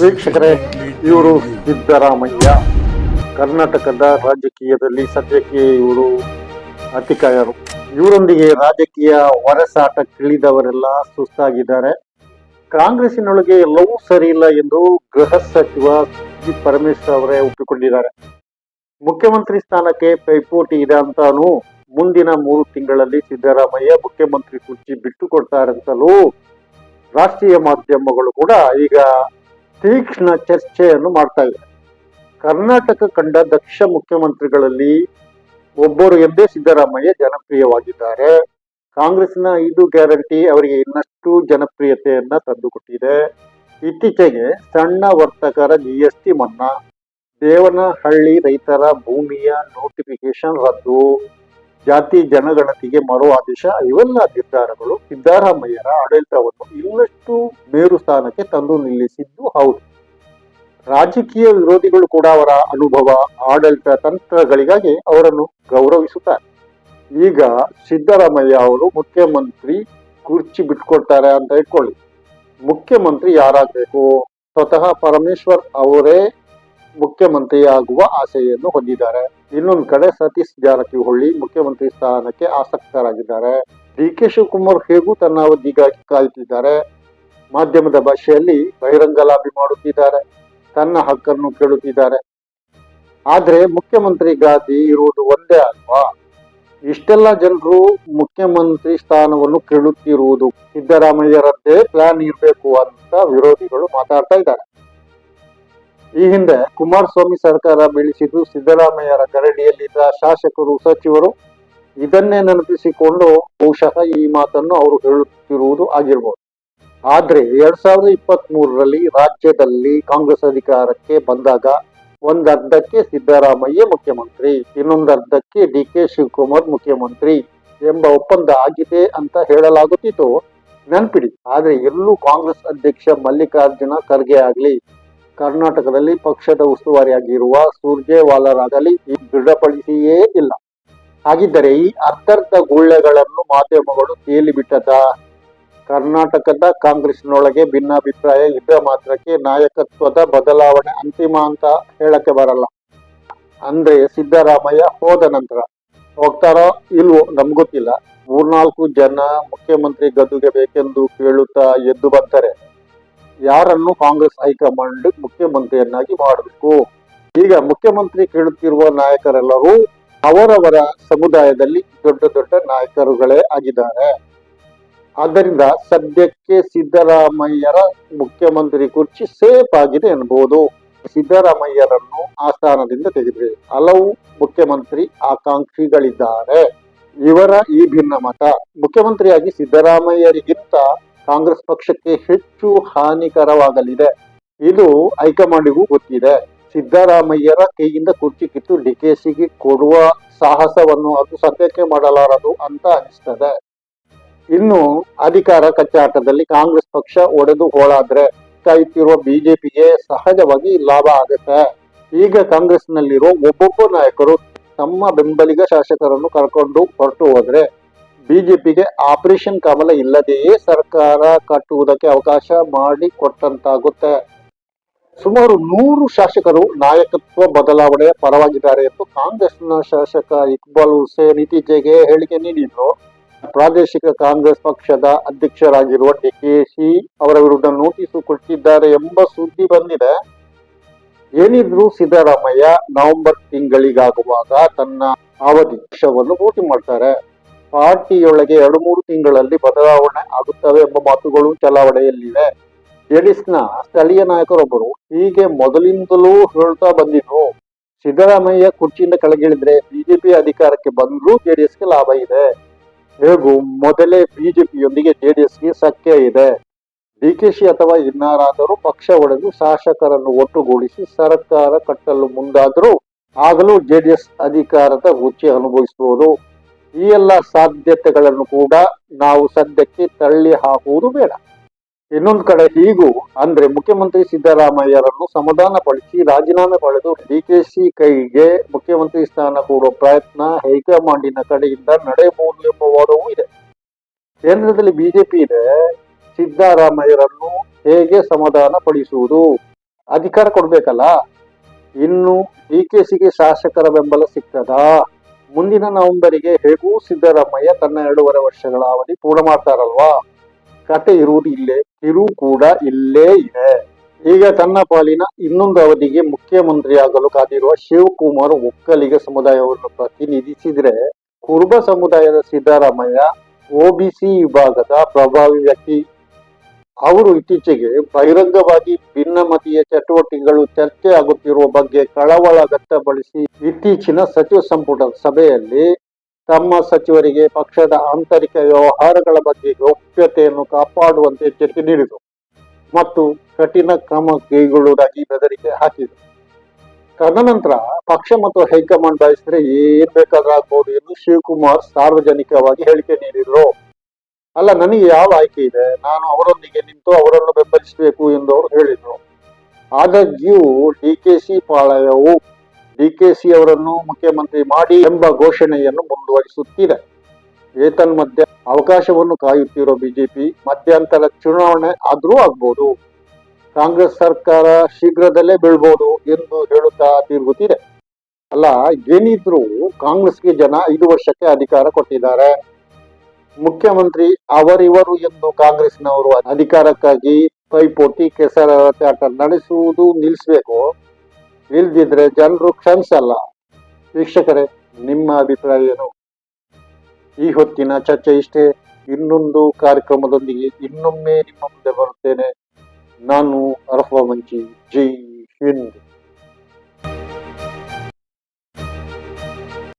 ವೀಕ್ಷಕರೇ, ಇವರು ಸಿದ್ದರಾಮಯ್ಯ. ಕರ್ನಾಟಕದ ರಾಜಕೀಯದಲ್ಲಿ ಸದ್ಯಕ್ಕೆ ಇವರು ಅತಿಕಾಯರು. ಇವರೊಂದಿಗೆ ರಾಜಕೀಯ ಹೊರಸಾಟಕ್ಕಿಳಿದವರೆಲ್ಲ ಸುಸ್ತಾಗಿದ್ದಾರೆ. ಕಾಂಗ್ರೆಸ್ಸಿನೊಳಗೆ ಎಲ್ಲವೂ ಸರಿಯಿಲ್ಲ ಎಂದು ಗೃಹ ಸಚಿವ ಜಿ ಪರಮೇಶ್ವರ್ ಅವರೇ ಒಪ್ಪಿಕೊಂಡಿದ್ದಾರೆ. ಮುಖ್ಯಮಂತ್ರಿ ಸ್ಥಾನಕ್ಕೆ ಪೈಪೋಟಿ ಇದೆ ಅಂತಾನು ಮುಂದಿನ ಮೂರು ತಿಂಗಳಲ್ಲಿ ಸಿದ್ದರಾಮಯ್ಯ ಮುಖ್ಯಮಂತ್ರಿ ಕುರ್ಚಿ ಬಿಟ್ಟು ಕೊಡ್ತಾರಂತಲೂ ರಾಷ್ಟ್ರೀಯ ಮಾಧ್ಯಮಗಳು ಕೂಡ ಈಗ ತೀಕ್ಷ್ಣ ಚರ್ಚೆಯನ್ನು ಮಾಡ್ತಾ ಇದೆ ಕರ್ನಾಟಕ ಕಂಡ ದಕ್ಷ ಮುಖ್ಯಮಂತ್ರಿಗಳಲ್ಲಿ ಒಬ್ಬರು ಎಂದೇ ಸಿದ್ದರಾಮಯ್ಯ ಜನಪ್ರಿಯವಾಗಿದ್ದಾರೆ. ಕಾಂಗ್ರೆಸ್ನ ಐದು ಗ್ಯಾರಂಟಿ ಅವರಿಗೆ ಇನ್ನಷ್ಟು ಜನಪ್ರಿಯತೆಯನ್ನ ತಂದುಕೊಟ್ಟಿದೆ. ಇತ್ತೀಚೆಗೆ ಸಣ್ಣ ವರ್ತಕರ ಜಿ ಎಸ್ ಟಿ ಮನ್ನಾ ದೇವನಹಳ್ಳಿ ರೈತರ ಭೂಮಿಯ ನೋಟಿಫಿಕೇಶನ್ ರದ್ದು. ಜಾತಿ ಜನಗಣತಿಗೆ ಮರು ಆದೇಶ, ಇವೆಲ್ಲ ನಿರ್ಧಾರಗಳು ಸಿದ್ದರಾಮಯ್ಯರ ಆಡಳಿತವನ್ನು ಇನ್ನಷ್ಟು ಮೇರು ಸ್ಥಾನಕ್ಕೆ ತಂದು ನಿಲ್ಲಿಸಿದ್ದು ಹೌದು. ರಾಜಕೀಯ ವಿರೋಧಿಗಳು ಕೂಡ ಅವರ ಅನುಭವ, ಆಡಳಿತ ತಂತ್ರಗಳಿಗಾಗಿ ಅವರನ್ನು ಗೌರವಿಸುತ್ತಾರೆ. ಈಗ ಸಿದ್ದರಾಮಯ್ಯ ಅವರು ಮುಖ್ಯಮಂತ್ರಿ ಕುರ್ಚಿ ಬಿಟ್ಕೊಡ್ತಾರೆ ಅಂತ ಇಟ್ಕೊಳ್ಳಿ ಮುಖ್ಯಮಂತ್ರಿ ಯಾರಾಗಬೇಕು? ಸ್ವತಃ ಪರಮೇಶ್ವರ್ ಅವರೇ ಮುಖ್ಯಮಂತ್ರಿ ಆಗುವ ಆಸೆಯನ್ನು ಹೊಂದಿದ್ದಾರೆ. ಇನ್ನೊಂದು ಕಡೆ ಸತೀಶ್ ಜಾರಕಿಹೊಳಿ ಮುಖ್ಯಮಂತ್ರಿ ಸ್ಥಾನಕ್ಕೆ ಆಸಕ್ತರಾಗಿದ್ದಾರೆ. ಡಿ ಕೆ ಶಿವಕುಮಾರ್ ಹೇಗೂ ತನ್ನ ಅವಧಿಗಾಗಿ ಕಾಯುತ್ತಿದ್ದಾರೆ. ಮಾಧ್ಯಮದ ಭಾಷೆಯಲ್ಲಿ ಬಹಿರಂಗ ಲಾಭಿ ಮಾಡುತ್ತಿದ್ದಾರೆ. ತನ್ನ ಹಕ್ಕನ್ನು ಕೇಳುತ್ತಿದ್ದಾರೆ. ಆದರೆ ಮುಖ್ಯಮಂತ್ರಿ ಗಾದಿ ಇರುವುದು ಒಂದೇ ಅಲ್ವಾ? ಇಷ್ಟೆಲ್ಲ ಜನರು ಮುಖ್ಯಮಂತ್ರಿ ಸ್ಥಾನವನ್ನು ಕೇಳುತ್ತಿರುವುದು ಸಿದ್ದರಾಮಯ್ಯರದ್ದೇ ಪ್ಲಾನ್ ಇರಬೇಕು ಅಂತ ವಿರೋಧಿಗಳು ಮಾತಾಡ್ತಾ ಇದ್ದಾರೆ. ಈ ಹಿಂದೆ ಕುಮಾರಸ್ವಾಮಿ ಸರ್ಕಾರ ಬೀಳಿಸಿದ್ದು ಸಿದ್ದರಾಮಯ್ಯರ ಗರಡಿಯಲ್ಲಿದ್ದ ಶಾಸಕರು, ಸಚಿವರು ಇದನ್ನೇ ನೆನಪಿಸಿಕೊಂಡು ಬಹುಶಃ ಈ ಮಾತನ್ನು ಅವರು ಹೇಳುತ್ತಿರುವುದು ಆಗಿರ್ಬೋದು. ಆದ್ರೆ ಎರಡ್ ಸಾವಿರದ ಇಪ್ಪತ್ತ್ ರಾಜ್ಯದಲ್ಲಿ ಕಾಂಗ್ರೆಸ್ ಅಧಿಕಾರಕ್ಕೆ ಬಂದಾಗ ಒಂದರ್ಧಕ್ಕೆ ಸಿದ್ದರಾಮಯ್ಯ ಮುಖ್ಯಮಂತ್ರಿ, ಇನ್ನೊಂದರ್ಧಕ್ಕೆ ಡಿ ಕೆ ಶಿವಕುಮಾರ್ ಮುಖ್ಯಮಂತ್ರಿ ಎಂಬ ಒಪ್ಪಂದ ಆಗಿದೆ ಅಂತ ಹೇಳಲಾಗುತ್ತಿತ್ತು. ನೆನ್ಪಿಡಿ. ಆದ್ರೆ ಎಲ್ಲೂ ಕಾಂಗ್ರೆಸ್ ಅಧ್ಯಕ್ಷ ಮಲ್ಲಿಕಾರ್ಜುನ ಖರ್ಗೆ ಆಗ್ಲಿ ಕರ್ನಾಟಕದಲ್ಲಿ ಪಕ್ಷದ ಉಸ್ತುವಾರಿಯಾಗಿರುವ ಸುರ್ಜೇವಾಲರಾಗಲಿ ದೃಢಪಡಿಸಿಯೇ ಇಲ್ಲ. ಹಾಗಿದ್ದರೆ ಈ ಅರ್ಧರ್ಧ ಗುಳ್ಳೆಗಳನ್ನು ಮಾಧ್ಯಮಗಳು ತೇಲಿ ಬಿಟ್ಟದ? ಕರ್ನಾಟಕದ ಕಾಂಗ್ರೆಸ್ನೊಳಗೆ ಭಿನ್ನಾಭಿಪ್ರಾಯ ಇದ್ದ ಮಾತ್ರಕ್ಕೆ ನಾಯಕತ್ವದ ಬದಲಾವಣೆ ಅಂತಿಮ ಅಂತ ಹೇಳಕ್ಕೆ ಬರಲ್ಲ. ಅಂದ್ರೆ ಸಿದ್ದರಾಮಯ್ಯ ಹೋದ ನಂತರ ಹೋಗ್ತಾರೋ ಇಲ್ವೋ ನಮ್ಗೊತ್ತಿಲ್ಲ ಮೂರ್ನಾಲ್ಕು ಜನ ಮುಖ್ಯಮಂತ್ರಿ ಗದ್ದುಗೆ ಬೇಕೆಂದು ಕೇಳುತ್ತಾ ಎದ್ದು ಬರ್ತಾರೆ ಯಾರನ್ನು ಕಾಂಗ್ರೆಸ್ ಹೈಕಮಾಂಡ್ ಮುಖ್ಯಮಂತ್ರಿಯನ್ನಾಗಿ ಮಾಡಬೇಕು? ಈಗ ಮುಖ್ಯಮಂತ್ರಿ ಕೇಳುತ್ತಿರುವ ನಾಯಕರೆಲ್ಲರೂ ಅವರವರ ಸಮುದಾಯದಲ್ಲಿ ದೊಡ್ಡ ದೊಡ್ಡ ನಾಯಕರುಗಳೇ ಆಗಿದ್ದಾರೆ. ಆದ್ದರಿಂದ ಸದ್ಯಕ್ಕೆ ಸಿದ್ದರಾಮಯ್ಯರ ಮುಖ್ಯಮಂತ್ರಿ ಕುರ್ಚಿ ಸೇಫ್ ಆಗಿದೆ ಎನ್ಬಹುದು ಸಿದ್ದರಾಮಯ್ಯರನ್ನು ಆ ಸ್ಥಾನದಿಂದ ತೆಗೆದ್ರೆ ಹಲವು ಮುಖ್ಯಮಂತ್ರಿ ಆಕಾಂಕ್ಷಿಗಳಿದ್ದಾರೆ. ಇವರ ಈ ಭಿನ್ನಮತ ಮುಖ್ಯಮಂತ್ರಿಯಾಗಿ ಸಿದ್ದರಾಮಯ್ಯರಿಗಿಂತ ಕಾಂಗ್ರೆಸ್ ಪಕ್ಷಕ್ಕೆ ಹೆಚ್ಚು ಹಾನಿಕರವಾಗಲಿದೆ. ಇದು ಹೈಕಮಾಂಡಿಗೂ ಗೊತ್ತಿದೆ. ಸಿದ್ದರಾಮಯ್ಯರ ಕೈಯಿಂದ ಕುರ್ಚಿ ಕಿತ್ತು ಡಿಕೆಸಿಗೆ ಕೊಡುವ ಸಾಹಸವನ್ನು ಅದು ಸದ್ಯಕ್ಕೆ ಮಾಡಲಾರದು ಅಂತ ಅನಿಸ್ತದೆ. ಇನ್ನು ಅಧಿಕಾರ ಕಚ್ಚಾಟದಲ್ಲಿ ಕಾಂಗ್ರೆಸ್ ಪಕ್ಷ ಒಡೆದು ಹೋಳಾದ್ರೆ ಕಾಯುತ್ತಿರುವ ಬಿಜೆಪಿಗೆ ಸಹಜವಾಗಿ ಲಾಭ ಆಗುತ್ತೆ. ಈಗ ಕಾಂಗ್ರೆಸ್ನಲ್ಲಿರೋ ಒಬ್ಬೊಬ್ಬ ನಾಯಕರು ತಮ್ಮ ಬೆಂಬಲಿಗ ಶಾಸಕರನ್ನು ಕರ್ಕೊಂಡು ಹೊರಟು ಹೋದ್ರೆ ಬಿಜೆಪಿಗೆ ಆಪರೇಷನ್ ಕಮಲ ಇಲ್ಲದೆಯೇ ಸರ್ಕಾರ ಕಟ್ಟುವುದಕ್ಕೆ ಅವಕಾಶ ಮಾಡಿ ಕೊಟ್ಟಂತಾಗುತ್ತೆ. ಸುಮಾರು ನೂರು ಶಾಸಕರು ನಾಯಕತ್ವ ಬದಲಾವಣೆಯ ಪರವಾಗಿದ್ದಾರೆ ಎಂದು ಕಾಂಗ್ರೆಸ್ನ ಶಾಸಕ ಇಕ್ಬಾಲ್ ಹುಸೇನ್ ಇತ್ತೀಚೆಗೆ ಹೇಳಿಕೆ ನೀಡಿದ್ರು. ಪ್ರಾದೇಶಿಕ ಕಾಂಗ್ರೆಸ್ ಪಕ್ಷದ ಅಧ್ಯಕ್ಷರಾಗಿರುವ ಡಿಕೆಶಿ ಅವರ ವಿರುದ್ಧ ನೋಟಿಸು ಕೊಟ್ಟಿದ್ದಾರೆ ಎಂಬ ಸುದ್ದಿ ಬಂದಿದೆ. ಏನಿದ್ರು ಸಿದ್ದರಾಮಯ್ಯ ನವೆಂಬರ್ ತಿಂಗಳಿಗಾಗುವಾಗ ತನ್ನ ಅವಧಿ ಪಕ್ಷವನ್ನು ಭೇಟಿ ಮಾಡ್ತಾರೆ. ಪಾರ್ಟಿಯೊಳಗೆ ಎರಡು ಮೂರು ತಿಂಗಳಲ್ಲಿ ಬದಲಾವಣೆ ಆಗುತ್ತವೆ ಎಂಬ ಮಾತುಗಳು ಚಲಾವಣೆಯಲ್ಲಿವೆ. ಜೆಡಿಎಸ್ನ ಸ್ಥಳೀಯ ನಾಯಕರೊಬ್ಬರು ಹೀಗೆ ಮೊದಲಿಂದಲೂ ಹೇಳ್ತಾ ಬಂದಿದ್ರು, ಸಿದ್ದರಾಮಯ್ಯ ಕುರ್ಚಿಯಿಂದ ಕೆಳಗಿಳಿದ್ರೆ ಬಿಜೆಪಿ ಅಧಿಕಾರಕ್ಕೆ ಬಂದರೂ ಜೆಡಿಎಸ್ಗೆ ಲಾಭ ಇದೆ. ಹೇಗೂ ಮೊದಲೇ ಬಿಜೆಪಿಯೊಂದಿಗೆ ಜೆಡಿಎಸ್ಗೆ ಸಖ್ಯ ಇದೆ. ಡಿ ಕೆ ಸಿ ಅಥವಾ ಇನ್ನಾರಾದರೂ ಪಕ್ಷ ಒಡೆದು ಶಾಸಕರನ್ನು ಒಟ್ಟುಗೂಡಿಸಿ ಸರ್ಕಾರ ಕಟ್ಟಲು ಮುಂದಾದರೂ ಆಗಲೂ ಜೆಡಿಎಸ್ ಅಧಿಕಾರದ ರುಚಿ ಅನುಭವಿಸಬಹುದು ಈ ಎಲ್ಲ ಸಾಧ್ಯತೆಗಳನ್ನು ಕೂಡ ನಾವು ಸದ್ಯಕ್ಕೆ ತಳ್ಳಿ ಹಾಕುವುದು ಬೇಡ. ಇನ್ನೊಂದು ಕಡೆ ಹೀಗೂ ಅಂದ್ರೆ ಮುಖ್ಯಮಂತ್ರಿ ಸಿದ್ದರಾಮಯ್ಯರನ್ನು ಸಮಾಧಾನಪಡಿಸಿ ರಾಜೀನಾಮೆ ಪಡೆದು ಡಿಕೆಶಿ ಕೈಗೆ ಮುಖ್ಯಮಂತ್ರಿ ಸ್ಥಾನ ಕೊಡುವ ಪ್ರಯತ್ನ ಹೈಕಮಾಂಡಿನ ಕಡೆಯಿಂದ ನಡೆಯಬಹುದು ಎಂಬ ವಾದವೂ ಇದೆ. ಕೇಂದ್ರದಲ್ಲಿ ಬಿಜೆಪಿ ಇದೆ. ಸಿದ್ದರಾಮಯ್ಯರನ್ನು ಹೇಗೆ ಸಮಾಧಾನ ಪಡಿಸುವುದು ಅಧಿಕಾರ ಕೊಡ್ಬೇಕಲ್ಲ. ಇನ್ನು ಡಿ ಕೆ ಸಿಗೆ ಶಾಸಕರ ಬೆಂಬಲ ಸಿಗ್ತದಾ? ಮುಂದಿನ ನವೆಂಬರಿಗೆ ಹೇಗೂ ಸಿದ್ದರಾಮಯ್ಯ ತನ್ನ ಎರಡೂವರೆ ವರ್ಷಗಳ ಅವಧಿ ಪೂರ್ಣ ಮಾಡ್ತಾರಲ್ವಾ? ಕತೆ ಇರುವುದು ಇಲ್ಲೇ ತಿರು ಕೂಡ ಇಲ್ಲೇ ಇದೆ. ಈಗ ತನ್ನ ಪಾಲಿನ ಇನ್ನೊಂದು ಅವಧಿಗೆ ಮುಖ್ಯಮಂತ್ರಿಯಾಗಲು ಕಾದಿರುವ ಶಿವಕುಮಾರ್ ಒಕ್ಕಲಿಗ ಸಮುದಾಯವನ್ನು ಪ್ರತಿನಿಧಿಸಿದ್ರೆ, ಕುರುಬ ಸಮುದಾಯದ ಸಿದ್ದರಾಮಯ್ಯ ಒಬಿಸಿ ವಿಭಾಗದ ಪ್ರಭಾವಿ ವ್ಯಕ್ತಿ ಅವರು ಇತ್ತೀಚೆಗೆ ಬಹಿರಂಗವಾಗಿ ಭಿನ್ನಮತೀಯ ಚಟುವಟಿಕೆಗಳು ಚರ್ಚೆ ಆಗುತ್ತಿರುವ ಬಗ್ಗೆ ಕಳವಳ ವ್ಯಕ್ತಪಡಿಸಿ, ಇತ್ತೀಚಿನ ಸಚಿವ ಸಂಪುಟ ಸಭೆಯಲ್ಲಿ ತಮ್ಮ ಸಚಿವರಿಗೆ ಪಕ್ಷದ ಆಂತರಿಕ ವ್ಯವಹಾರಗಳ ಬಗ್ಗೆ ಗೌಪ್ಯತೆಯನ್ನು ಕಾಪಾಡುವಂತೆ ಎಚ್ಚರಿಕೆ ನೀಡಿದರು ಮತ್ತು ಕಠಿಣ ಕ್ರಮ ಕೈಗೊಳ್ಳುವುದಾಗಿ ಬೆದರಿಕೆ ಹಾಕಿದರು. ತದನಂತರ ಪಕ್ಷ ಮತ್ತು ಹೈಕಮಾಂಡ್ ಬಯಸಿದ್ರೆ ಏನ್ ಬೇಕಾದ್ರೂ ಆಗ್ಬೋದು ಎಂದು ಶಿವಕುಮಾರ್ ಸಾರ್ವಜನಿಕವಾಗಿ ಹೇಳಿಕೆ ನೀಡಿದರು. ಅಲ್ಲ, ನನಗೆ ಯಾವ ಆಯ್ಕೆ ಇದೆ? ನಾನು ಅವರೊಂದಿಗೆ ನಿಂತು ಅವರನ್ನು ಬೆಂಬಲಿಸಬೇಕು ಎಂದು ಅವರು ಹೇಳಿದರು. ಆದಾಗ್ಯೂ, ಡಿ ಕೆ ಸಿ ಪಾಳಯವು ಡಿ ಕೆ ಸಿ ಅವರನ್ನು ಮುಖ್ಯಮಂತ್ರಿ ಮಾಡಿ ಎಂಬ ಘೋಷಣೆಯನ್ನು ಮುಂದುವರಿಸುತ್ತಿದೆ. ಏತನ್ಮಧ್ಯೆ ಅವಕಾಶವನ್ನು ಕಾಯುತ್ತಿರೋ ಬಿಜೆಪಿ ಮಧ್ಯಂತರ ಚುನಾವಣೆ ಆದರೂ ಆಗ್ಬೋದು. ಕಾಂಗ್ರೆಸ್ ಸರ್ಕಾರ ಶೀಘ್ರದಲ್ಲೇ ಬೀಳ್ಬೋದು ಎಂದು ಹೇಳುತ್ತಾ ತಿರುಗುತ್ತಿದೆ. ಅಲ್ಲ, ಏನಿದ್ರು ಕಾಂಗ್ರೆಸ್ಗೆ ಜನ ಐದು ವರ್ಷಕ್ಕೆ ಅಧಿಕಾರ ಕೊಟ್ಟಿದ್ದಾರೆ. ಮುಖ್ಯಮಂತ್ರಿ ಅವರಿವರು ಎಂದು ಕಾಂಗ್ರೆಸ್ನವರು ಅಧಿಕಾರಕ್ಕಾಗಿ ಪೈಪೋಟಿ ಕೆಸರಾಟ ನಡೆಸುವುದು ನಿಲ್ಲಿಸಬೇಕು. ನಿಲ್ದಿದ್ರೆ ಜನರು ಕ್ಷಮಿಸಲ್ಲ. ವೀಕ್ಷಕರೇ, ನಿಮ್ಮ ಅಭಿಪ್ರಾಯ ಏನು? ಈ ಹೊತ್ತಿನ ಚರ್ಚೆ ಇಷ್ಟೇ. ಇನ್ನೊಂದು ಕಾರ್ಯಕ್ರಮದೊಂದಿಗೆ ಇನ್ನೊಮ್ಮೆ ನಿಮ್ಮ ಮುಂದೆ ಬರುತ್ತೇನೆ. ನಾನು ಅರಫಾ ಮಂಚಿ ಜೈ ಹಿಂದ್.